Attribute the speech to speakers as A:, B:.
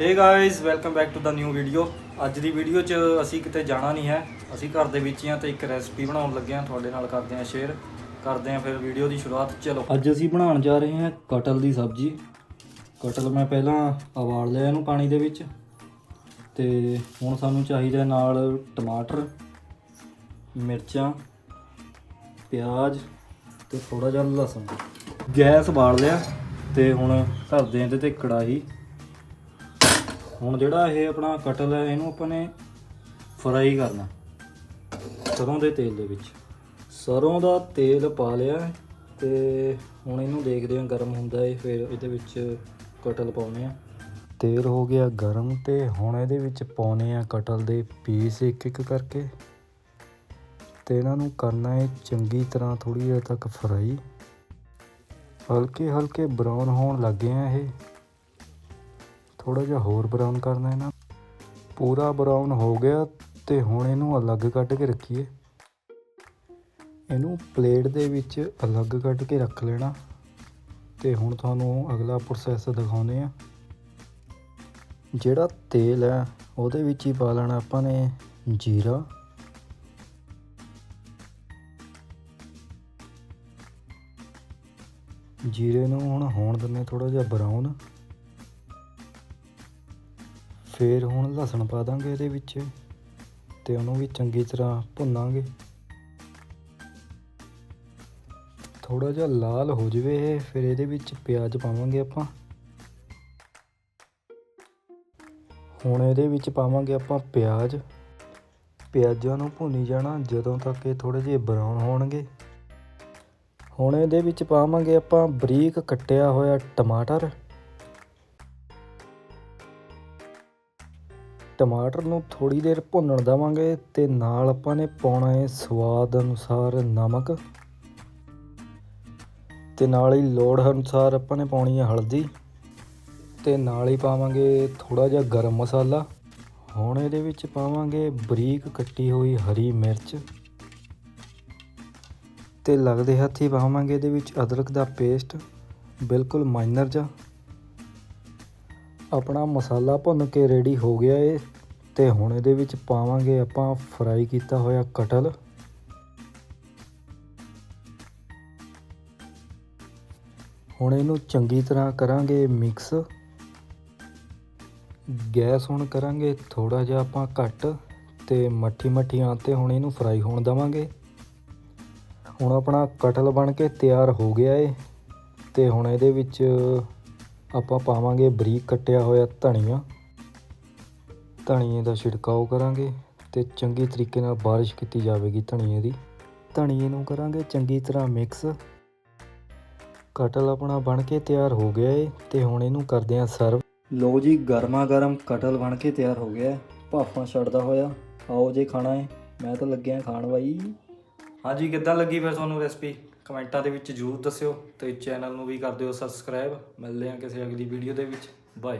A: Hey guys welcome back to the new video ਅੱਜ ਦੀ video 'ਚ ਅਸੀਂ ਕਿਤੇ ਜਾਣਾ ਨਹੀਂ ਹੈ। ਅਸੀਂ ਘਰ ਦੇ ਵਿੱਚ ਹੀ ਹਾਂ ਤੇ ਇੱਕ ਰੈਸਪੀ ਬਣਾਉਣ ਲੱਗੇ ਹਾਂ। ਤੁਹਾਡੇ ਨਾਲ ਕਰਦੇ ਹਾਂ ਸ਼ੇਅਰ ਕਰਦੇ ਹਾਂ ਫਿਰ ਵੀਡੀਓ ਦੀ ਸ਼ੁਰੂਆਤ। ਚਲੋ। ਅੱਜ ਅਸੀਂ ਬਣਾਉਣ ਜਾ ਰਹੇ ਹਾਂ ਕਟਲ ਦੀ ਸਬਜ਼ੀ। ਕਟਲ ਮੈਂ ਪਹਿਲਾਂ ਉਬਾਲ ਲਿਆ ਇਹਨੂੰ ਪਾਣੀ ਦੇ ਵਿੱਚ। ਤੇ ਹੁਣ ਸਾਨੂੰ ਚਾਹੀਦਾ ਨਾਲ ਟਮਾਟਰ, ਮਿਰਚਾਂ, ਪਿਆਜ਼ ਤੇ ਥੋੜਾ ਜਿਹਾ ਲਸਣ। ਗੈਸ ਬਾਲ ਲਿਆ ਤੇ ਹੁਣ ਧਰਦੇ ਹਾਂ ਤੇ ਕੜਾਹੀ। ਹੁਣ ਜਿਹੜਾ ਇਹ ਆਪਣਾ ਕਟਲ ਹੈ, ਇਹਨੂੰ ਆਪਾਂ ਨੇ ਫਰਾਈ ਕਰਨਾ ਸਰੋਂ ਦੇ ਤੇਲ ਦੇ ਵਿੱਚ। ਸਰੋਂ ਦਾ ਤੇਲ ਪਾ ਲਿਆ ਹੈ ਤੇ ਹੁਣ ਇਹਨੂੰ ਦੇਖਦੇ ਹਾਂ ਗਰਮ ਹੁੰਦਾ ਹੈ, ਫਿਰ ਇਹਦੇ ਵਿੱਚ ਕਟਲ ਪਾਉਨੇ ਆ ਤੇਲ ਹੋ ਗਿਆ ਗਰਮ ਤੇ ਹੁਣ ਇਹਦੇ ਵਿੱਚ ਪਾਉਨੇ ਆ ਕਟਲ ਦੇ ਪੀਸ ਇੱਕ ਇੱਕ ਕਰਕੇ। ਤੇ ਇਹਨਾਂ ਨੂੰ ਕਰਨਾ ਹੈ ਚੰਗੀ ਤਰ੍ਹਾਂ ਥੋੜੀ ਦੇਰ ਤੱਕ ਫਰਾਈ। ਹਲਕੇ ਹਲਕੇ ਬਰਾਊਨ ਹੋਣ ਲੱਗੇ ਆ ਇਹ। ਥੋੜਾ ਜਿਹਾ ਹੋਰ ਬਰਾਊਨ ਕਰਨਾ ਹੈ ਪੂਰਾ ਬਰਾਊਨ ਹੋ ਗਿਆ ਤੇ ਹੁਣ ਇਹਨੂੰ ਅਲੱਗ ਕੱਢ ਕੇ ਰੱਖੀਏ। ਇਹਨੂੰ ਪਲੇਟ ਦੇ ਵਿੱਚ ਅਲੱਗ ਕੱਢ ਕੇ ਰੱਖ ਲੈਣਾ। ਤੇ ਹੁਣ ਤੁਹਾਨੂੰ ਅਗਲਾ ਪ੍ਰੋਸੈਸ ਦਿਖਾਉਨੇ ਆ ਜਿਹੜਾ ਤੇਲ ਹੈ, ਉਹਦੇ ਵਿੱਚ ਹੀ ਪਾ ਲੈਣਾ ਆਪਾਂ ਨੇ ਜੀਰਾ। ਜੀਰੇ ਨੂੰ ਹੁਣ ਹੋਣ ਦਿੰਨੇ ਥੋੜਾ ਜਿਹਾ ਬਰਾਊਨ ਫਿਰ ਹੁਣ ਲਸਣ ਪਾ ਦਾਂਗੇ ਇਹਦੇ ਵਿੱਚ ਤੇ ਉਹਨੂੰ ਵੀ ਚੰਗੀ ਤਰ੍ਹਾਂ ਭੁੰਨਾਂਗੇ। ਥੋੜਾ ਜਿਹਾ ਲਾਲ ਹੋ ਜਵੇ ਇਹ, ਫਿਰ ਇਹਦੇ ਵਿੱਚ ਪਿਆਜ਼ ਪਾਵਾਂਗੇ ਆਪਾਂ। ਹੁਣ ਇਹਦੇ ਵਿੱਚ ਪਾਵਾਂਗੇ ਆਪਾਂ ਪਿਆਜ਼। ਪਿਆਜ਼ਾਂ ਨੂੰ ਭੁੰਨੀ ਜਾਣਾ ਜਦੋਂ ਤੱਕ ਇਹ ਥੋੜੇ ਜਿਹੇ ਬਰਾਊਨ ਹੋਣਗੇ। ਹੁਣ ਇਹਦੇ ਵਿੱਚ ਪਾਵਾਂਗੇ ਆਪਾਂ ਬਰੀਕ ਕੱਟਿਆ ਹੋਇਆ ਟਮਾਟਰ। ਟਮਾਟਰ ਨੂੰ ਥੋੜੀ ਦੇਰ ਭੁੰਨਣ ਦੇਵਾਂਗੇ ਤੇ ਨਾਲ ਆਪਾਂ ਨੇ ਪਾਉਣਾ ਹੈ ਸਵਾਦ ਅਨੁਸਾਰ ਨਮਕ। ਤੇ ਨਾਲ ਹੀ ਲੋੜ ਅਨੁਸਾਰ ਆਪਾਂ ਨੇ ਪਾਉਣੀ ਹੈ ਹਲਦੀ। ਤੇ ਨਾਲ ਹੀ ਪਾਵਾਂਗੇ ਥੋੜਾ ਜਿਹਾ ਗਰਮ ਮਸਾਲਾ। ਹੁਣ ਇਹਦੇ ਵਿੱਚ ਪਾਵਾਂਗੇ ਬਰੀਕ ਕੱਟੀ ਹੋਈ ਹਰੀ ਮਿਰਚ। ਤੇ ਲੱਗਦੇ ਹੱਥੀ ਪਾਵਾਂਗੇ ਇਹਦੇ ਵਿੱਚ ਅਦਰਕ ਦਾ ਪੇਸਟ, ਬਿਲਕੁਲ ਮਾਈਨਰ ਜਿਹਾ। ਆਪਣਾ ਮਸਾਲਾ ਭੁੰਨ ਕੇ ਰੈਡੀ ਹੋ ਗਿਆ ਏ ਤੇ ਹੁਣ ਇਹਦੇ ਵਿੱਚ ਪਾਵਾਂਗੇ ਆਪਾਂ ਫਰਾਈ ਕੀਤਾ ਹੋਇਆ ਕਟਲ। ਹੁਣ ਇਹਨੂੰ ਚੰਗੀ ਤਰ੍ਹਾਂ ਕਰਾਂਗੇ ਮਿਕਸ ਗੈਸ ਹੁਣ ਕਰਾਂਗੇ ਥੋੜਾ ਜਿਹਾ ਆਪਾਂ ਘੱਟ ਤੇ ਮੱਠੀ ਮੱਠੀ ਆਂ ਤੇ ਹੁਣ ਇਹਨੂੰ ਫਰਾਈ ਹੋਣ ਦੇਵਾਂਗੇ। ਹੁਣ ਆਪਣਾ ਕਟਲ ਬਣ ਕੇ ਤਿਆਰ ਹੋ ਗਿਆ ਏ ਤੇ ਹੁਣ ਇਹਦੇ ਵਿੱਚ ਆਪਾਂ ਪਾਵਾਂਗੇ ਬਰੀਕ ਕੱਟਿਆ ਹੋਇਆ ਧਨੀਆ। ਧਨੀਏ ਦਾ ਛਿੜਕਾਓ ਕਰਾਂਗੇ ਤੇ ਚੰਗੀ ਤਰੀਕੇ ਨਾਲ ਬਾਰਿਸ਼ ਕੀਤੀ ਜਾਵੇਗੀ ਧਨੀਏ ਦੀ। ਧਨੀਏ ਨੂੰ ਕਰਾਂਗੇ ਚੰਗੀ ਤਰ੍ਹਾਂ ਮਿਕਸ ਕਟਲ ਆਪਣਾ ਬਣ ਕੇ ਤਿਆਰ ਹੋ ਗਿਆ ਏ ਤੇ ਹੁਣ ਇਹਨੂੰ ਕਰਦੇ ਆਂ ਸਰਵ ਲੋ ਜੀ, ਗਰਮਾ ਗਰਮ ਕਟਲ ਬਣ ਕੇ ਤਿਆਰ ਹੋ ਗਿਆ। ਹੈ ਭਾਫਾਂ ਛੱਡਦਾ ਹੋਇਆ, ਆਓ ਜੇ ਖਾਣਾ ਹੈ ਮੈਂ ਤਾਂ ਲੱਗਿਆ ਖਾਣ ਬਾਈ ਹਾਂਜੀ, ਕਿੱਦਾਂ ਲੱਗੀ ਫਿਰ ਤੁਹਾਨੂੰ ਰੈਸਪੀ ਕਮੈਂਟਾਂ ਦੇ ਵਿੱਚ ਜਰੂਰ ਦੱਸਿਓ ਤੇ ਚੈਨਲ ਨੂੰ ਵੀ ਕਰ ਦਿਓ ਸਬਸਕ੍ਰਾਈਬ। ਮਿਲਦੇ ਹਾਂ ਕਿਸੇ ਅਗਲੀ ਵੀਡੀਓ ਦੇ ਵਿੱਚ। ਬਾਏ